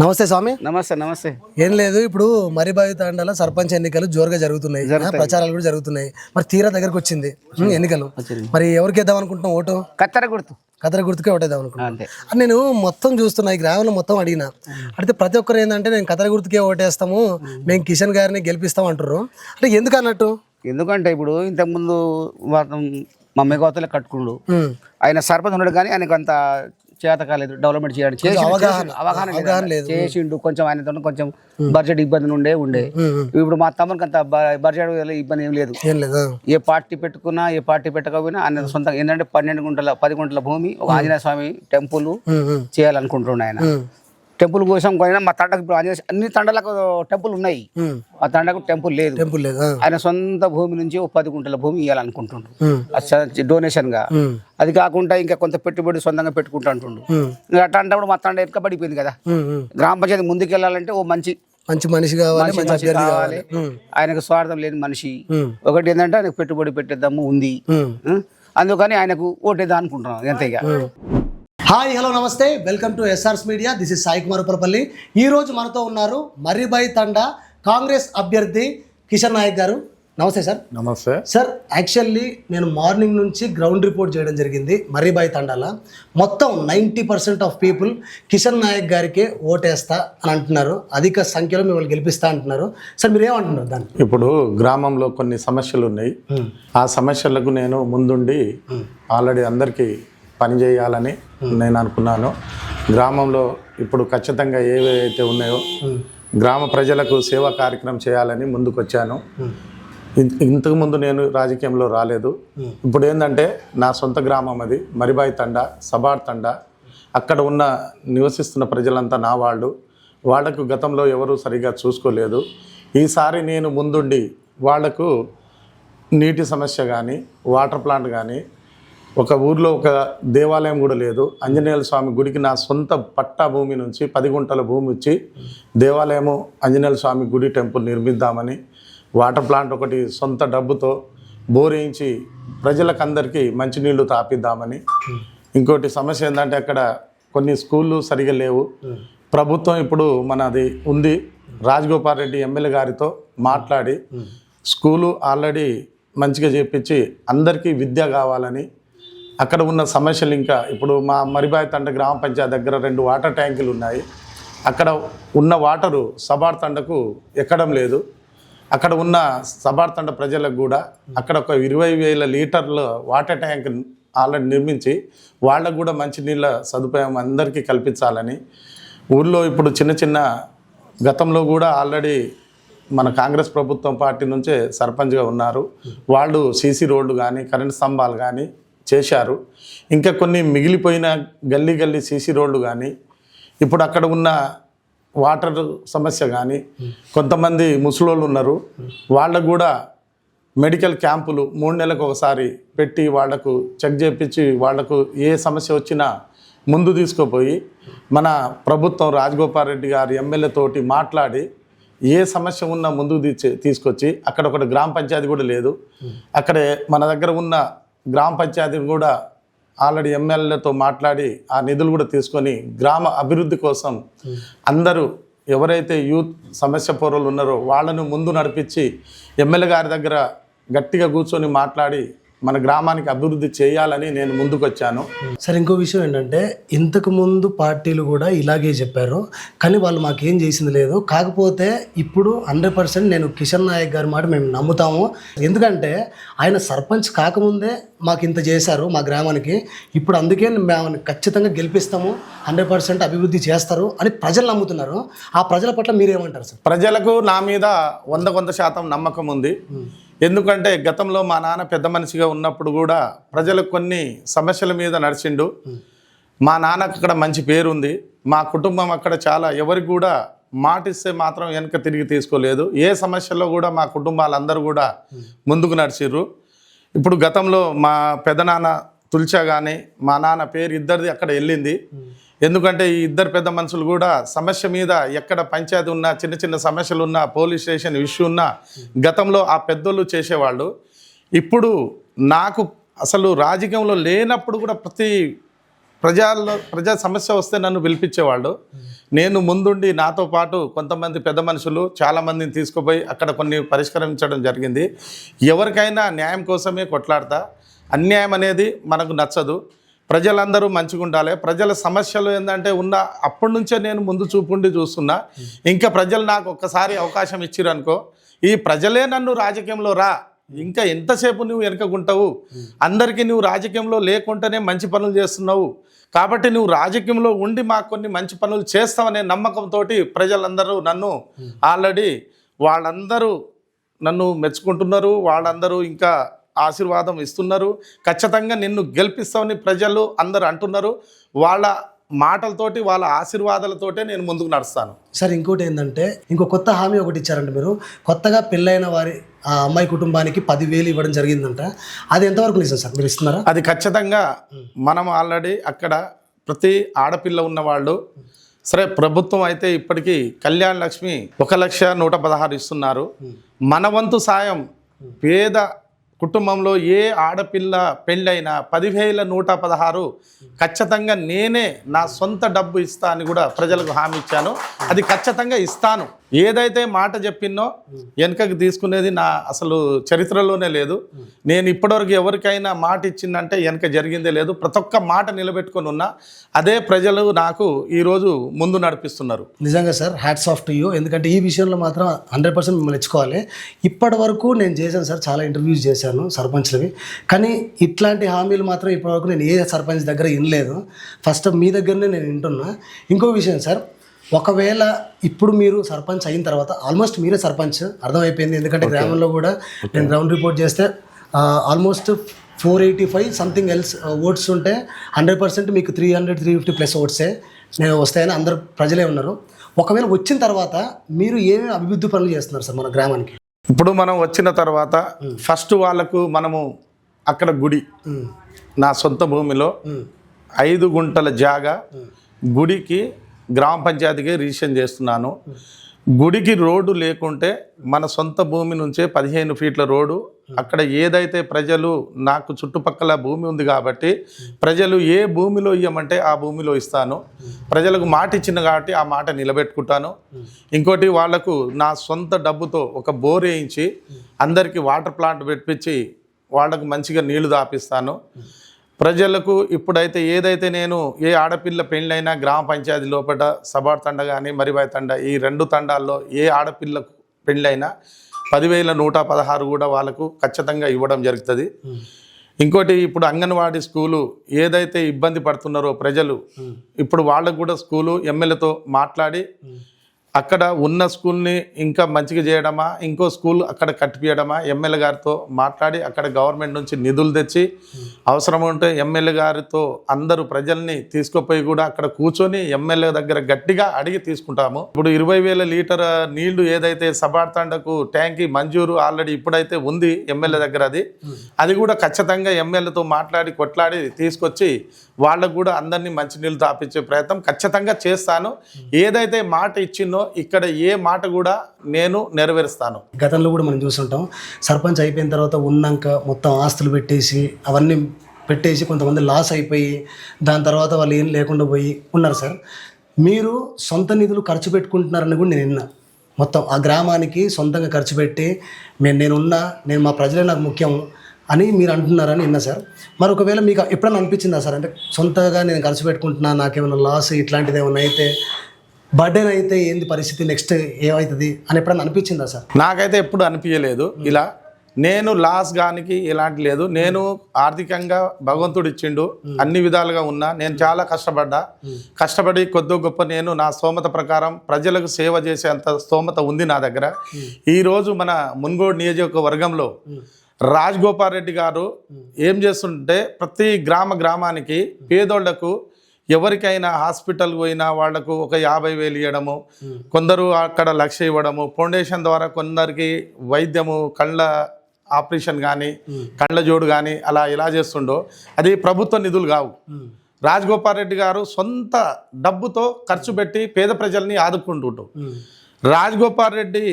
నమస్తే స్వామి. నమస్తే నమస్తే. ఏం లేదు ఇప్పుడు మరిబావి తాండాలో సర్పంచ్ ఎన్నికలు జోరుగా జరుగుతున్నాయి. ప్రచారాలు కూడా జరుగుతున్నాయి. మరి తీరా దగ్గరకు వచ్చింది ఎన్నికలు. మరి ఎవరికి వేద్దాం అనుకుంటున్నాం ఓటు? కత్తెర గుర్తు. కథర గుర్తుకే ఓటేద్దాం అనుకుంటున్నాం అంతే. అని నేను మొత్తం చూస్తున్నా ఈ గ్రామంలో మొత్తం అడిగిన. అడిగితే ప్రతి ఒక్కరు ఏంటంటే నేను కథర గుర్తుకే ఓటేస్తాము మేము కిషన్ గారిని గెలిపిస్తాం అంటారు అంటే ఎందుకు అన్నట్టు? ఎందుకంటే ఇప్పుడు ఇంతకుముందు మా మెగవతలే కట్టుకుండు. ఆయన సర్పంచ్ ఉన్నాడు కానీ ఆయనకు అంత చేత కాలేదు డెవలప్మెంట్ చేయడం చేసిండు, అవగాహన- చేసిండు. అవగాహన లేదు అవగాహన ఆయన. లేదు. చేసిండు కొంచెం ఆయనతో కొంచెం బడ్జెట్ ఇబ్బంది ఉండే ఉండే. ఇప్పుడు మా తమ్మునికి అంత బ- బడ్జెట్ ఇబ్బంది ఏం లేదు. ఏం లేదా ఏ పార్టీ పెట్టుకున్నా ఏ పార్టీ పెట్టకపోయినా ఆయన సొంతంగా ఏంటంటే పన్నెండు గుంటల పది గుంటల భూమి ఒక ఆంజనేయ స్వామి టెంపుల్ చేయాలనుకుంటుండే ఆయన. టెంపుల్ కోసం పోయినా మా తండకు ఇప్పుడు ఆంజనేయ అన్ని తండలకు టెంపుల్ ఉన్నాయి. ఆ తండకు టెంపుల్ లేదు. టెంపుల్ లేదా ఆయన సొంత భూమి నుంచి ఒక పది గుంటల భూమి ఇవ్వాలనుకుంటుండ్రు డొనేషన్గా అది కాకుండా ఇంకా కొంత పెట్టుబడి సొంతంగా పెట్టుకుంటా అంటుండు. అట్లా అంటప్పుడు మా తండ ఎక్క పడిపోయింది కదా. గ్రామ పంచాయతీ ముందుకు వెళ్ళాలంటే ఓ మంచి మంచి మనిషి కావాలి మంచి కావాలి. ఆయనకు స్వార్థం లేని మనిషి. ఒకటి ఏంటంటే ఆయనకు పెట్టుబడి పెట్టేద్దాము ఉంది? అందుకని ఆయనకు ఓటేద్దాం అనుకుంటున్నాం ఎంతగా హాయ్ హలో నమస్తే. Welcome to SRS media. This is Sai Kumar Uparapalli ఈ రోజు మనతో ఉన్నారు మర్రిబాయి తండా కాంగ్రెస్ అభ్యర్థి కిషన్ నాయక్ గారు. నమస్తే సార్. నమస్తే. సార్ యాక్చువల్లీ నేను మార్నింగ్ నుంచి గ్రౌండ్ రిపోర్ట్ చేయడం జరిగింది మర్రిబాయి తండాల. మొత్తం ninety percent of people Kishan Nayak గారికి ఓటేస్తా అని అంటున్నారు. అధిక సంఖ్యలో మిమ్మల్ని గెలిపిస్తా అంటున్నారు. సార్ మీరు ఏమంటున్నారు దాన్ని? ఇప్పుడు గ్రామంలో కొన్ని సమస్యలు ఉన్నాయి. ఆ సమస్యలకు నేను ముందుండి ఆల్రెడీ అందరికీ పని చేయాలని నేను అనుకున్నాను. గ్రామంలో ఇప్పుడు ఖచ్చితంగా ఏవైతే ఉన్నాయో గ్రామ ప్రజలకు సేవా కార్యక్రమం చేయాలని ముందుకొచ్చాను. ఇన్- ఇంతకుముందు నేను రాజకీయంలో రాలేదు. ఇప్పుడు ఏంటంటే నా సొంత గ్రామం అది మరిబాయి తండ సబాడ్ తండ. అక్కడ ఉన్న నివసిస్తున్న ప్రజలంతా నా వాళ్ళు. వాళ్ళకు గతంలో ఎవరు సరిగా చూసుకోలేదు. ఈసారి నేను ముందుండి వాళ్ళకు నీటి సమస్య కానీ వాటర్ ప్లాంట్ కానీ ఒక ఊర్లో ఒక దేవాలయం కూడా లేదు. ఆంజనేయ స్వామి గుడికి నా సొంత పట్టా భూమి నుంచి పది గుంటల భూమి ఇచ్చి దేవాలయము ఆంజనేయ స్వామి గుడి టెంపుల్ నిర్మిద్దామని వాటర్ ప్లాంట్ ఒకటి సొంత డబ్బుతో బోరేయించి ప్రజలకందరికీ మంచినీళ్ళు తాపిద్దామని. ఇంకోటి సమస్య ఏంటంటే అక్కడ కొన్ని స్కూళ్ళు సరిగా లేవు. ప్రభుత్వం ఇప్పుడు మనది ఉంది. రాజగోపాల్ రెడ్డి ఎమ్మెల్యే గారితో మాట్లాడి స్కూలు ఆల్రెడీ మంచిగా చేపించి అందరికీ విద్య కావాలని అక్కడ ఉన్న సమస్యలు ఇంకా ఇప్పుడు మా మరిబాయి తండ గ్రామ పంచాయతీ దగ్గర రెండు వాటర్ ట్యాంకులు ఉన్నాయి. అక్కడ ఉన్న వాటరు సబార్ తండకు ఎక్కడం లేదు. అక్కడ ఉన్న సబార్ తండ ప్రజలకు కూడా అక్కడ ఒక ఇరవై వేల లీటర్ల వాటర్ ట్యాంక్ ఆల్రెడీ నిర్మించి వాళ్ళకు కూడా మంచినీళ్ళ సదుపాయం అందరికీ కల్పించాలని. ఊళ్ళో ఇప్పుడు చిన్న చిన్న గతంలో కూడా ఆల్రెడీ మన కాంగ్రెస్ ప్రభుత్వం పార్టీ నుంచే సర్పంచ్గా ఉన్నారు. వాళ్ళు సీసీ రోడ్లు కానీ కరెంట్ స్తంభాలు కానీ చేశారు. ఇంకా కొన్ని మిగిలిపోయిన గల్లీ గల్లీ సీసీ రోడ్లు కానీ ఇప్పుడు అక్కడ ఉన్న వాటర్ సమస్య కానీ కొంతమంది ముసలోళ్ళు ఉన్నారు. వాళ్ళకు కూడా మెడికల్ క్యాంపులు మూడు నెలలకు ఒకసారి పెట్టి వాళ్ళకు చెక్ చేపించి వాళ్ళకు ఏ సమస్య వచ్చినా ముందు తీసుకుపోయి మన ప్రభుత్వం రాజగోపాల్ రెడ్డి గారి ఎమ్మెల్యే తోటి మాట్లాడి ఏ సమస్య ఉన్నా ముందుకు తీసుకొచ్చి అక్కడ ఒకటి గ్రామ పంచాయతీ కూడా లేదు. అక్కడే మన దగ్గర ఉన్న గ్రామ పంచాయతీ కూడా ఆల్రెడీ ఎమ్మెల్యేతో మాట్లాడి ఆ నిధులు కూడా తీసుకొని గ్రామ అభివృద్ధి కోసం అందరూ ఎవరైతే యూత్ సమస్య పౌరులు ఉన్నారో వాళ్ళను ముందు నడిపించి ఎమ్మెల్యే గారి దగ్గర గట్టిగా కూర్చొని మాట్లాడి మన గ్రామానికి అభివృద్ధి చేయాలని నేను ముందుకు వచ్చాను సార్ ఇంకో విషయం ఏంటంటే ఇంతకు ముందు పార్టీలు కూడా ఇలాగే చెప్పారు. కానీ వాళ్ళు మాకేం చేసింది లేదు. కాకపోతే ఇప్పుడు హండ్రెడ్ పర్సెంట్ నేను కిషన్ నాయక్ గారి మాట మేము నమ్ముతాము. ఎందుకంటే ఆయన సర్పంచ్ కాకముందే మాకు ఇంత చేశారు మా గ్రామానికి. ఇప్పుడు అందుకే మేము ఖచ్చితంగా గెలిపిస్తాము. హండ్రెడ్ పర్సెంట్ అభివృద్ధి చేస్తారు అని ప్రజలు నమ్ముతున్నారు. ఆ ప్రజల పట్ల మీరేమంటారు సార్? ప్రజలకు నా మీద వంద వంద శాతం నమ్మకం ఉంది. ఎందుకంటే గతంలో మా నాన్న పెద్ద మనిషిగా ఉన్నప్పుడు కూడా ప్రజలకు కొన్ని సమస్యల మీద నడిచిండు. మా నాన్నకు అక్కడ మంచి పేరు ఉంది మా కుటుంబం అక్కడ చాలా ఎవరికి కూడా మాటిస్తే మాత్రం వెనక తిరిగి తీసుకోలేదు. ఏ సమస్యలో కూడా మా కుటుంబాలందరూ కూడా ముందుకు నడిచిర్రు. ఇప్పుడు గతంలో మా పెదనాన్న తుల్చా కానీ మా నాన్న పేరు ఇద్దరిది అక్కడ వెళ్ళింది. ఎందుకంటే ఈ ఇద్దరు పెద్ద మనుషులు కూడా సమస్య మీద ఎక్కడ పంచాయతీ ఉన్నా చిన్న చిన్న సమస్యలు ఉన్నా పోలీస్ స్టేషన్ ఇష్యూ ఉన్నా గతంలో ఆ పెద్దోళ్ళు చేసేవాళ్ళు. ఇప్పుడు నాకు అసలు రాజకీయంలో లేనప్పుడు కూడా ప్రతి ప్రజల్లో ప్రజా సమస్య వస్తే నన్ను పిలిపించేవాళ్ళు. నేను ముందుండి నాతో పాటు కొంతమంది పెద్ద మనుషులు చాలామందిని తీసుకుపోయి అక్కడ కొన్ని పరిష్కరించడం జరిగింది. ఎవరికైనా న్యాయం కోసమే కొట్లాడతా. అన్యాయం అనేది మనకు నచ్చదు. ప్రజలందరూ మంచిగా ఉండాలి. ప్రజల సమస్యలు ఏంటంటే ఉన్న అప్పటి నుంచే నేను ముందు చూపుండి చూస్తున్నా. ఇంకా ప్రజలు నాకు ఒక్కసారి అవకాశం ఇచ్చిర్రు అనుకో ఈ ప్రజలే నన్ను రాజకీయంలో రా. ఇంకా ఎంతసేపు నువ్వు వెనకకుంటావు? అందరికీ నువ్వు రాజకీయంలో లేకుండానే మంచి పనులు చేస్తున్నావు. కాబట్టి నువ్వు రాజకీయంలో ఉండి మాకు కొన్ని మంచి పనులు చేస్తావనే నమ్మకంతో ప్రజలందరూ నన్ను ఆల్రెడీ వాళ్ళందరూ నన్ను మెచ్చుకుంటున్నారు. వాళ్ళందరూ ఇంకా ఆశీర్వాదం ఇస్తున్నారు. ఖచ్చితంగా నిన్ను గెలిపిస్తామని ప్రజలు అందరూ అంటున్నారు. వాళ్ళ మాటలతోటి వాళ్ళ ఆశీర్వాదాలతోటే నేను ముందుకు నడుస్తాను. సార్ ఇంకోటి ఏంటంటే ఇంకో కొత్త హామీ ఒకటి ఇచ్చారంట మీరు. కొత్తగా పెళ్ళైన వారి ఆ అమ్మాయి కుటుంబానికి పదివేలు ఇవ్వడం జరిగిందంట. అది ఎంతవరకు నిజం సార్? మీరు ఇస్తున్నారా? అది ఖచ్చితంగా మనం ఆల్రెడీ అక్కడ ప్రతి ఆడపిల్ల ఉన్నవాళ్ళు. సరే ప్రభుత్వం అయితే ఇప్పటికీ కళ్యాణ్ లక్ష్మి ఒక లక్ష నూట పదహారు ఇస్తున్నారు. మన వంతు సాయం పేద కుటుంబంలో ఏ ఆడపిల్ల పెళ్ళైనా పదివేల నూట పదహారు ఖచ్చితంగా నేనే నా సొంత డబ్బు ఇస్తా అని కూడా ప్రజలకు హామీ ఇచ్చాను. అది ఖచ్చితంగా ఇస్తాను. ఏదైతే మాట చెప్పినో వెనుకకు తీసుకునేది నా అసలు చరిత్రలోనే లేదు. నేను ఇప్పటివరకు ఎవరికైనా మాట ఇచ్చిందంటే వెనక జరిగిందే లేదు. ప్రతి ఒక్క మాట నిలబెట్టుకొని ఉన్నా అదే ప్రజలు నాకు ఈరోజు ముందు నడిపిస్తున్నారు. నిజంగా sir hats off to you ఎందుకంటే ఈ విషయంలో మాత్రం హండ్రెడ్ పర్సెంట్ మిమ్మల్ని ఇచ్చుకోవాలి ఇప్పటి వరకు నేను చేశాను సార్ చాలా ఇంటర్వ్యూస్ చేశాను. సర్పంచ్లవి. కానీ ఇట్లాంటి హామీలు మాత్రం ఇప్పటివరకు నేను ఏ సర్పంచ్ దగ్గర వినలేదు. ఫస్ట్ మీ దగ్గరనే నేను వింటున్నా. ఇంకో విషయం సార్ ఒకవేళ ఇప్పుడు మీరు సర్పంచ్ అయిన తర్వాత ఆల్మోస్ట్ మీరే సర్పంచ్ అర్థమైపోయింది. ఎందుకంటే గ్రామంలో కూడా నేను గ్రౌండ్ రిపోర్ట్ చేస్తే almost four eighty five something else votes ఉంటే హండ్రెడ్ పర్సెంట్ మీకు three hundred three fifty plus ఓట్సే నేను వస్తాయని అందరు ప్రజలే ఉన్నారు. ఒకవేళ వచ్చిన తర్వాత మీరు ఏమేమి అభివృద్ధి పనులు చేస్తున్నారు సార్ మన గ్రామానికి? ఇప్పుడు మనం వచ్చిన తర్వాత ఫస్ట్ వాళ్ళకు మనము అక్కడ గుడి నా సొంత భూమిలో ఐదు గుంటల జాగా గుడికి గ్రామ పంచాయతీకి రిజిస్ట్రేషన్ చేస్తున్నాను. గుడికి రోడ్డు లేకుంటే మన సొంత భూమి నుంచే పదిహేను ఫీట్ల రోడ్డు అక్కడ ఏదైతే ప్రజలు నాకు చుట్టుపక్కల భూమి ఉంది కాబట్టి ప్రజలు ఏ భూమిలో ఇవ్వమంటే ఆ భూమిలో ఇస్తాను. ప్రజలకు మాట ఇచ్చిన కాబట్టి ఆ మాట నిలబెట్టుకుంటాను. ఇంకోటి వాళ్ళకు నా సొంత డబ్బుతో ఒక బోర్ వేయించి అందరికీ వాటర్ ప్లాంట్ పెట్టించి వాళ్ళకు మంచిగా నీళ్ళు దాపిస్తాను. ప్రజలకు ఇప్పుడైతే ఏదైతే నేను ఏ ఆడపిల్ల పెళ్ళైనా గ్రామ పంచాయతీ లోపల సబార్ తండ కానీ మరిబాయ్ తండ ఈ రెండు తండాల్లో ఏ ఆడపిల్లకు పెళ్ళైనా పదివేల నూట పదహారు కూడా వాళ్ళకు ఖచ్చితంగా ఇవ్వడం జరుగుతుంది. ఇంకోటి ఇప్పుడు అంగన్వాడీ స్కూలు ఏదైతే ఇబ్బంది పడుతున్నారో ప్రజలు ఇప్పుడు వాళ్ళకు కూడా స్కూలు ఎమ్మెల్యేతో మాట్లాడి అక్కడ ఉన్న స్కూల్ని ఇంకా మంచిగా చేయడమా? ఇంకో స్కూల్ అక్కడ కట్టిపియడమా ఎమ్మెల్యే గారితో మాట్లాడి అక్కడ గవర్నమెంట్ నుంచి నిధులు తెచ్చి అవసరం ఉంటే ఎమ్మెల్యే గారితో అందరూ ప్రజల్ని తీసుకుపోయి కూడా అక్కడ కూర్చొని ఎమ్మెల్యే దగ్గర గట్టిగా అడిగి తీసుకుంటాము. ఇప్పుడు ఇరవై వేల లీటర్ నీళ్ళు ఏదైతే సబార్తాండకు ట్యాంకి మంజూరు ఆల్రెడీ ఇప్పుడైతే ఉంది ఎమ్మెల్యే దగ్గర అది. అది కూడా ఖచ్చితంగా ఎమ్మెల్యేతో మాట్లాడి కొట్లాడి తీసుకొచ్చి వాళ్ళకు కూడా అందరినీ మంచినీళ్ళు తాపించే ప్రయత్నం ఖచ్చితంగా చేస్తాను. ఏదైతే మాట ఇచ్చిందో ఇక్కడ ఏ మాట కూడా నేను నెరవేరుస్తాను. గతంలో కూడా మనం చూసుంటాం సర్పంచ్ అయిపోయిన తర్వాత ఉన్నాక మొత్తం ఆస్తులు పెట్టేసి అవన్నీ పెట్టేసి కొంతమంది లాస్ అయిపోయి దాని తర్వాత వాళ్ళు ఏం లేకుండా పోయి ఉన్నారు సార్. మీరు సొంత నిధులు ఖర్చు పెట్టుకుంటున్నారని కూడా నేను విన్నా. మొత్తం ఆ గ్రామానికి సొంతంగా ఖర్చు పెట్టి మేము నేనున్నా నేను మా ప్రజలే నాకు ముఖ్యం. అని మీరు అంటున్నారని విన్నా సార్. మరి ఒకవేళ మీకు ఎప్పుడైనా అనిపించిందా సార్? అంటే సొంతగా నేను ఖర్చు పెట్టుకుంటున్నా నాకేమైనా లాస్ ఇట్లాంటిది ఏమైనా అయితే బర్త్డేన్ అయితే ఏంది పరిస్థితి నెక్స్ట్ ఏమవుతుంది అని ఎప్పుడైనా అనిపించిందా సార్? నాకైతే ఎప్పుడు అనిపించలేదు. ఇలా నేను లాస్ గానికి ఎలాంటి లేదు. నేను ఆర్థికంగా భగవంతుడు ఇచ్చిండు అన్ని విధాలుగా ఉన్నా. నేను చాలా కష్టపడ్డా. కష్టపడి కొద్ది గొప్ప నేను నా స్తోమత ప్రకారం ప్రజలకు సేవ చేసేంత స్తోమత ఉంది నా దగ్గర. ఈరోజు మన మున్గోడు నియోజకవర్గంలో రాజ్ గోపాల్ రెడ్డి గారు ఏం చేస్తుంటే ప్రతి గ్రామ గ్రామానికి పేదోళ్ళకు ఎవరికైనా హాస్పిటల్ పోయినా వాళ్ళకు ఒక యాభై వేలు ఇవ్వడము కొందరు అక్కడ లక్ష ఇవ్వడము ఫౌండేషన్ ద్వారా కొందరికి వైద్యము కళ్ళ ఆపరేషన్ కానీ కళ్ళ జోడు కానీ అలా ఎలా చేస్తుండో అది ప్రభుత్వ నిధులు కావు. రాజగోపాల్ రెడ్డి గారు సొంత డబ్బుతో ఖర్చు పెట్టి పేద ప్రజల్ని ఆదుకుంటుంటూ రాజగోపాల్ రెడ్డి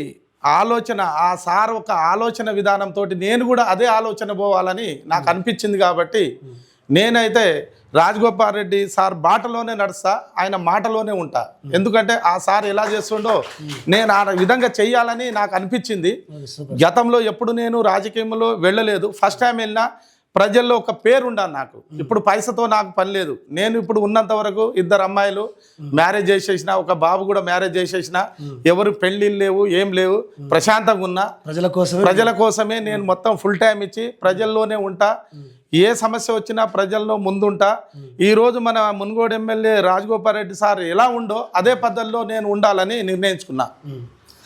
ఆలోచన ఆ సార్ ఒక ఆలోచన విధానంతో నేను కూడా అదే ఆలోచన పోవాలని నాకు అనిపించింది కాబట్టి నేనైతే రాజగోపాల్ రెడ్డి సార్ బాటలోనే నడుస్తా ఆయన మాటలోనే ఉంటా. ఎందుకంటే ఆ సార్ ఎలా చేస్తుండో నేను ఆ విధంగా చెయ్యాలని నాకు అనిపించింది. గతంలో ఎప్పుడు నేను రాజకీయంలో వెళ్ళలేదు. ఫస్ట్ టైం వెళ్ళినా ప్రజల్లో ఒక పేరు ఉండాలి నాకు ఇప్పుడు పైసతో నాకు పని లేదు. నేను ఇప్పుడు ఉన్నంత వరకు ఇద్దరు అమ్మాయిలు మ్యారేజ్ చేసేసిన ఒక బాబు కూడా మ్యారేజ్ చేసేసిన ఎవరు పెళ్ళిళ్ళు లేవు ఏం లేవు ప్రశాంతంగా ఉన్నా. ప్రజల కోసం ప్రజల కోసమే నేను మొత్తం ఫుల్ టైం ఇచ్చి ప్రజల్లోనే ఉంటా. ఏ సమస్య వచ్చినా ప్రజల్లో ముందుంటా. ఈ రోజు మన మున్గోడు ఎమ్మెల్యే రాజగోపాల్ రెడ్డి సార్ ఎలా ఉండో అదే పద్ధతిలో నేను ఉండాలని నిర్ణయించుకున్నా.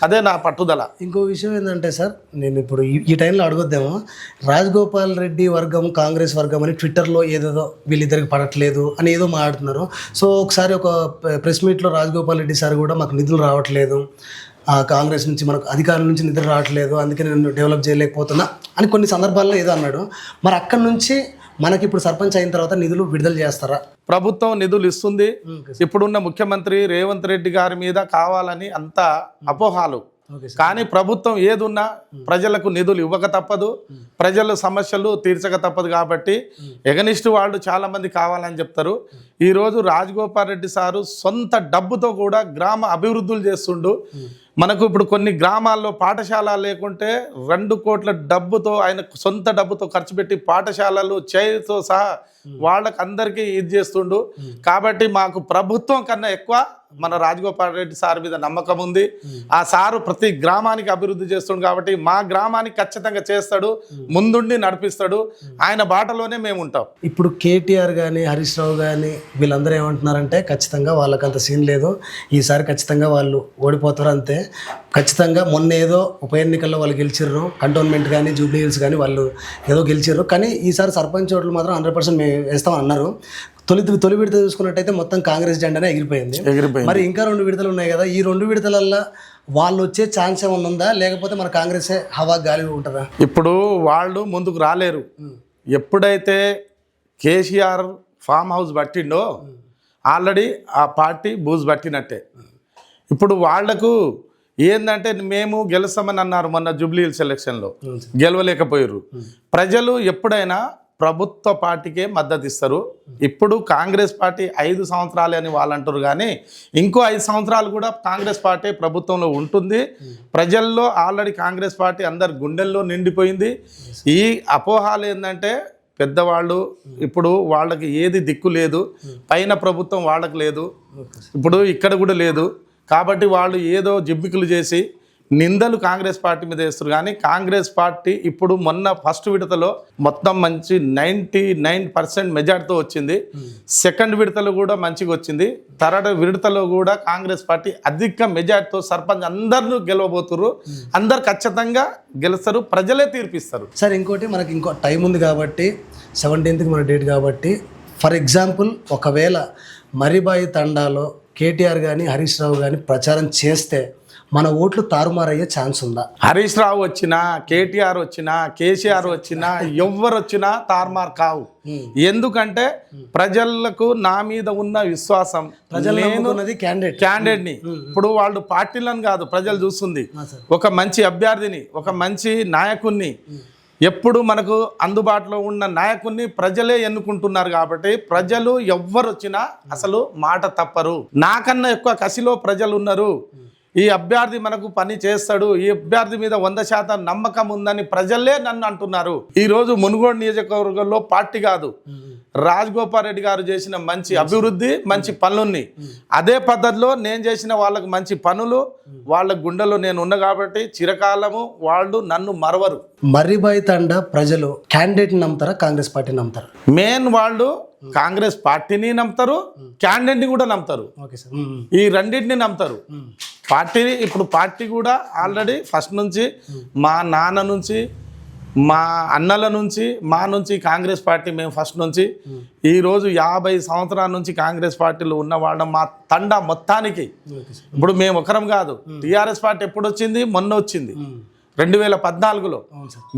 అదే నా పట్టుదల. ఇంకో విషయం ఏంటంటే సార్ నేను ఇప్పుడు ఈ- టైంలో అడగొద్దాము రాజగోపాల్ రెడ్డి వర్గం కాంగ్రెస్ వర్గం అని ట్విట్టర్లో ఏదేదో వీళ్ళిద్దరికి పడట్లేదు అని ఏదో మాట్లాడుతున్నారు. సో ఒకసారి ఒక ప్రెస్ మీట్లో రాజగోపాల్ రెడ్డి సార్ కూడా మాకు నిధులు రావట్లేదు. ఆ కాంగ్రెస్ నుంచి మనకు అధికారం నుంచి నిధులు రావట్లేదు అందుకే నేను డెవలప్ చేయలేకపోతున్నా అని కొన్ని సందర్భాల్లో ఏదో అన్నాడు. మరి అక్కడి నుంచి మనకి ఇప్పుడు సర్పంచ్ అయిన తర్వాత నిధులు విడుదల చేస్తారా? ప్రభుత్వం నిధులు ఇస్తుంది. ఇప్పుడున్న ముఖ్యమంత్రి రేవంత్ రెడ్డి గారి మీద కావాలని అంత అపోహాలు. కానీ ప్రభుత్వం ఏదున్నా ప్రజలకు నిధులు ఇవ్వక తప్పదు. ప్రజల సమస్యలు తీర్చక తప్పదు కాబట్టి ఎగనిస్ట్ వాళ్ళు చాలా మంది కావాలని చెప్తారు. ఈరోజు రాజగోపాల్ రెడ్డి సారు సొంత డబ్బుతో కూడా గ్రామ అభివృద్ధులు చేస్తుండు. మనకు ఇప్పుడు కొన్ని గ్రామాల్లో పాఠశాల లేకుంటే రెండు కోట్ల డబ్బుతో ఆయన సొంత డబ్బుతో ఖర్చు పెట్టి పాఠశాలలు చైర్తో సహా వాళ్ళకి అందరికీ ఇది చేస్తుండు. కాబట్టి మాకు ప్రభుత్వం కన్నా ఎక్కువ మన రాజగోపాల్ రెడ్డి సార్ మీద నమ్మకం ఉంది. ఆ సారు ప్రతి గ్రామానికి అభివృద్ధి చేస్తుండు కాబట్టి మా గ్రామానికి ఖచ్చితంగా చేస్తాడు ముందుండి నడిపిస్తాడు. ఆయన బాటలోనే మేము ఉంటాం. ఇప్పుడు కేటీఆర్ కానీ హరీష్ రావు కానీ వీళ్ళందరూ ఏమంటున్నారంటే ఖచ్చితంగా వాళ్ళకి అంత సీన్ లేదు. ఈసారి ఖచ్చితంగా వాళ్ళు ఓడిపోతారు అంతే. ఖచ్చితంగా మొన్న ఏదో ఉప ఎన్నికల్లో వాళ్ళు గెలిచిర్రు. కంటోన్మెంట్ కానీ జూబ్లీ హిల్స్ కానీ వాళ్ళు ఏదో గెలిచిర్రు. కానీ ఈసారి సర్పంచ్ ఓట్లు మాత్రం హండ్రెడ్ పర్సెంట్ మేము వేస్తాం అన్నారు. తొలి తొలి విడత చూసుకున్నట్టయితే మొత్తం కాంగ్రెస్ జెండానే ఎగిరిపోయింది. ఎగిరిపోయింది. మరి ఇంకా రెండు విడతలు ఉన్నాయి కదా ఈ రెండు విడతలల్లో వాళ్ళు వచ్చే ఛాన్స్ ఏమన్నా ఉందా? లేకపోతే మన కాంగ్రెసే హవా గాలి ఉంటుందా? ఇప్పుడు వాళ్ళు ముందుకు రాలేరు. ఎప్పుడైతే కేసీఆర్ ఫామ్ హౌస్ పట్టిండో ఆల్రెడీ ఆ పార్టీ బూజ్ పట్టినట్టే. ఇప్పుడు వాళ్ళకు ఏందంటే మేము గెలుస్తామని అన్నారు మొన్న జూబ్లీ హిల్స్ ఎలక్షన్లో. గెలవలేకపోయారు ప్రజలు ఎప్పుడైనా ప్రభుత్వ పార్టీకే మద్దతు ఇస్తారు ఇప్పుడు కాంగ్రెస్ పార్టీ ఐదు సంవత్సరాలే అని వాళ్ళు అంటారు కానీ ఇంకో ఐదు సంవత్సరాలు కూడా కాంగ్రెస్ పార్టీ ప్రభుత్వంలో ఉంటుంది. ప్రజల్లో ఆల్రెడీ కాంగ్రెస్ పార్టీ అందరి గుండెల్లో నిండిపోయింది. ఈ అపోహాలు ఏంటంటే పెద్దవాళ్ళు ఇప్పుడు వాళ్ళకి ఏది దిక్కు లేదు. పైన ప్రభుత్వం వాళ్ళకి లేదు. ఇప్పుడు ఇక్కడ కూడా లేదు. కాబట్టి వాళ్ళు ఏదో జిబ్బికులు చేసి నిందలు కాంగ్రెస్ పార్టీ మీద వేస్తారు కానీ కాంగ్రెస్ పార్టీ ఇప్పుడు మొన్న ఫస్ట్ విడతలో మొత్తం మంచి నైంటీ నైన్ పర్సెంట్ మెజార్టీతో వచ్చింది. సెకండ్ విడతలో కూడా మంచిగా వచ్చింది. థర్డ్ విడతలో కూడా కాంగ్రెస్ పార్టీ అధిక మెజార్టీతో సర్పంచ్ అందరిని గెలవబోతున్నారు అందరు ఖచ్చితంగా గెలుస్తారు. ప్రజలే తీర్పిస్తారు. సార్ ఇంకోటి మనకి ఇంకో టైం ఉంది కాబట్టి సెవెంటీన్త్కి మన డేట్ కాబట్టి ఫర్ ఎగ్జాంపుల్ ఒకవేళ మరిబాయి తండాలో కేటీఆర్ కానీ హరీష్ రావు కానీ ప్రచారం చేస్తే మన ఓట్లు తారుమారయ్యే ఛాన్స్ ఉందా? హరీష్ రావు వచ్చినా కేటీఆర్ వచ్చినా కేసీఆర్ వచ్చినా ఎవ్వరు వచ్చినా తార్మార్ కావు. ఎందుకంటే ప్రజలకు నా మీద ఉన్న విశ్వాసం ప్రజలు నేను క్యాండిడేట్ని. ఇప్పుడు వాళ్ళు పార్టీలను కాదు ప్రజలు చూస్తుంది. ఒక మంచి అభ్యర్థిని ఒక మంచి నాయకుణ్ణి ఎప్పుడు మనకు అందుబాటులో ఉన్న నాయకుణ్ణి ప్రజలే ఎన్నుకుంటున్నారు కాబట్టి ప్రజలు ఎవ్వరు వచ్చినా అసలు మాట తప్పరు. నాకన్నా ఎక్కువ కసిలో ప్రజలు ఉన్నారు. ఈ అభ్యర్థి మనకు పని చేస్తాడు. ఈ అభ్యర్థి మీద వంద శాతం నమ్మకం ఉందని ప్రజలే నన్ను అంటున్నారు. ఈ రోజు మునుగోడు నియోజకవర్గంలో పార్టీ కాదు. రాజగోపాల్ రెడ్డి గారు చేసిన మంచి అభివృద్ధి మంచి పనులున్నాయి అదే పద్ధతిలో నేను చేసిన వాళ్ళకి మంచి పనులు వాళ్ళ గుండెలో నేను ఉన్నా కాబట్టి చిరకాలము వాళ్ళు నన్ను మరవరు. మర్రిబాయి తండా ప్రజలు క్యాండిడేట్ని నమ్ముతారా కాంగ్రెస్ పార్టీని నమ్ముతారా? మెయిన్ వాళ్ళు కాంగ్రెస్ పార్టీని నమ్ముతారు క్యాండిడేట్ని కూడా నమ్ముతారు. ఈ రెండింటిని నమ్ముతారు. పార్టీ ఇప్పుడు పార్టీ కూడా ఆల్రెడీ ఫస్ట్ నుంచి మా నాన్న నుంచి మా అన్నల నుంచి మా నుంచి కాంగ్రెస్ పార్టీ మేము ఫస్ట్ నుంచి ఈరోజు యాభై సంవత్సరాల నుంచి కాంగ్రెస్ పార్టీలో ఉన్న వాళ్ళం మా తండా మొత్తానికి. ఇప్పుడు మేము ఒకరం కాదు. టీఆర్ఎస్ పార్టీ ఎప్పుడు వచ్చింది మొన్న వచ్చింది. రెండు వేల పద్నాలుగులో.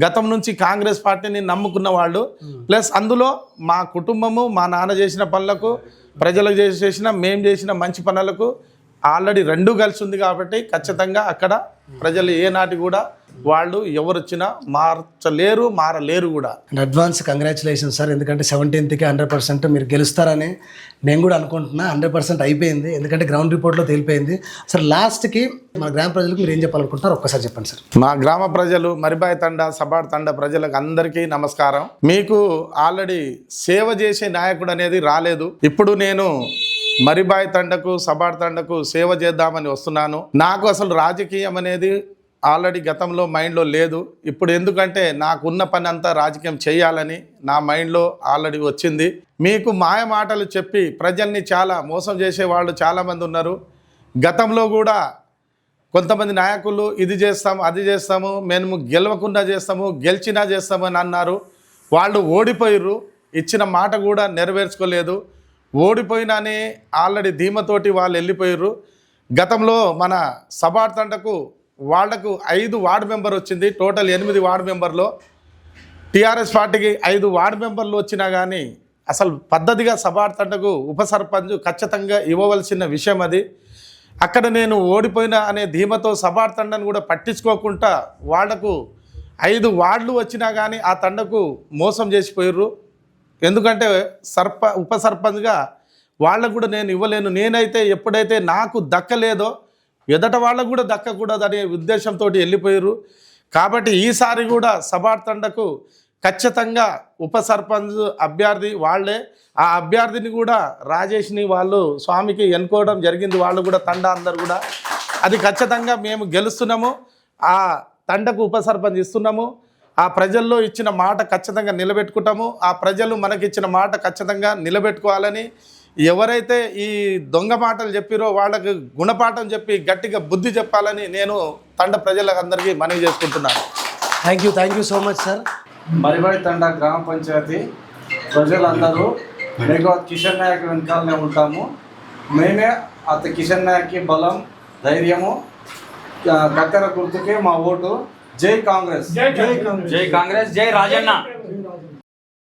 గతం నుంచి కాంగ్రెస్ పార్టీని నమ్ముకున్న వాళ్ళు. ప్లస్ అందులో మా కుటుంబము మా నాన్న చేసిన పనులకు ప్రజలకు చేసి- చేసిన మేము చేసిన మంచి పనులకు ఆల్రెడీ రెండు కలిసి ఉంది కాబట్టి ఖచ్చితంగా అక్కడ ప్రజలు ఏనాటి కూడా వాళ్ళు ఎవరు వచ్చినా మార్చలేరు మారలేరు కూడా. అండ్ అడ్వాన్స్ కంగ్రాచులేషన్ సార్ ఎందుకంటే సెవెంటీన్త్కి హండ్రెడ్ పర్సెంట్ మీరు గెలుస్తారని నేను కూడా అనుకుంటున్నా. హండ్రెడ్ పర్సెంట్ అయిపోయింది. ఎందుకంటే గ్రౌండ్ రిపోర్ట్లో తేలిపోయింది. సార్ లాస్ట్కి మన గ్రామ ప్రజలకు మీరు ఏం చెప్పాలనుకుంటున్నారు ఒక్కసారి చెప్పండి సార్ మా గ్రామ ప్రజలు మరిబాయి తండ సబాడ్ తండ ప్రజలకు అందరికీ నమస్కారం. మీకు ఆల్రెడీ సేవ చేసే నాయకుడు అనేది రాలేదు. ఇప్పుడు నేను మరిబాయ్ తండకు సబార్ తండకు సేవ చేద్దామని వస్తున్నాను. నాకు అసలు రాజకీయం అనేది ఆల్రెడీ గతంలో మైండ్లో లేదు. ఇప్పుడు ఎందుకంటే నాకున్న పని అంతా రాజకీయం చేయాలని నా మైండ్లో ఆల్రెడీ వచ్చింది. మీకు మాయ మాటలు చెప్పి ప్రజల్ని చాలా మోసం చేసే వాళ్ళు చాలామంది ఉన్నారు. గతంలో కూడా కొంతమంది నాయకులు ఇది చేస్తాము అది చేస్తాము మేము గెలవకుండా చేస్తాము గెలిచినా చేస్తామని అన్నారు. వాళ్ళు ఓడిపోయిర్రు. ఇచ్చిన మాట కూడా నెరవేర్చుకోలేదు. ఓడిపోయినానే ఆల్రెడీ ధీమతోటి వాళ్ళు వెళ్ళిపోయారు గతంలో మన సబార్ తండకు వాళ్ళకు ఐదు వార్డు మెంబర్ వచ్చింది. టోటల్ ఎనిమిది వార్డు మెంబర్లో. టీఆర్ఎస్ పార్టీకి ఐదు వార్డు మెంబర్లు వచ్చినా కానీ అసలు పద్ధతిగా సబార్ తండకు ఉప సర్పంచ్ ఖచ్చితంగా ఇవ్వవలసిన విషయం అది. అక్కడ నేను ఓడిపోయినా అనే ధీమతో సబార్ కూడా పట్టించుకోకుండా వాళ్ళకు ఐదు వార్డులు వచ్చినా కానీ ఆ తండకు మోసం చేసిపోయారు ఎందుకంటే సర్ప ఉప సర్పంచ్గా వాళ్ళకు కూడా నేను ఇవ్వలేను. నేనైతే ఎప్పుడైతే నాకు దక్కలేదో ఎదట వాళ్ళకు కూడా దక్కకూడదు అనే ఉద్దేశంతో వెళ్ళిపోయారు. కాబట్టి ఈసారి కూడా సబార్ తండకు ఖచ్చితంగా ఉప సర్పంచ్ అభ్యర్థి వాళ్ళే. ఆ అభ్యర్థిని కూడా రాజేష్ని వాళ్ళు స్వామికి ఎన్నుకోవడం జరిగింది. వాళ్ళు కూడా తండ అందరు కూడా. అది ఖచ్చితంగా మేము గెలుస్తున్నాము. ఆ తండకు ఉప సర్పంచ్ ఇస్తున్నాము. ఆ ప్రజల్లో ఇచ్చిన మాట ఖచ్చితంగా నిలబెట్టుకుంటాము. ఆ ప్రజలు మనకిచ్చిన మాట ఖచ్చితంగా నిలబెట్టుకోవాలని ఎవరైతే ఈ దొంగ మాటలు చెప్పిరో వాళ్ళకి గుణపాఠం చెప్పి గట్టిగా బుద్ధి చెప్పాలని నేను తండ ప్రజలందరికీ మనవి చేసుకుంటున్నాను. Thank you thank you so much sir Maribai తండ గ్రామ పంచాయతీ ప్రజలందరూ మేఘవత్ కిషన్ నాయక్ వెనకాలనే ఉంటాము. మేమే అత కిషన్ నాయక్కి బలం ధైర్యము కత్తెర గుర్తుకే మా ఓటు. जय कांग्रेस। जय कांग्रेस। जय कांग्रेस। जय राजन्ना।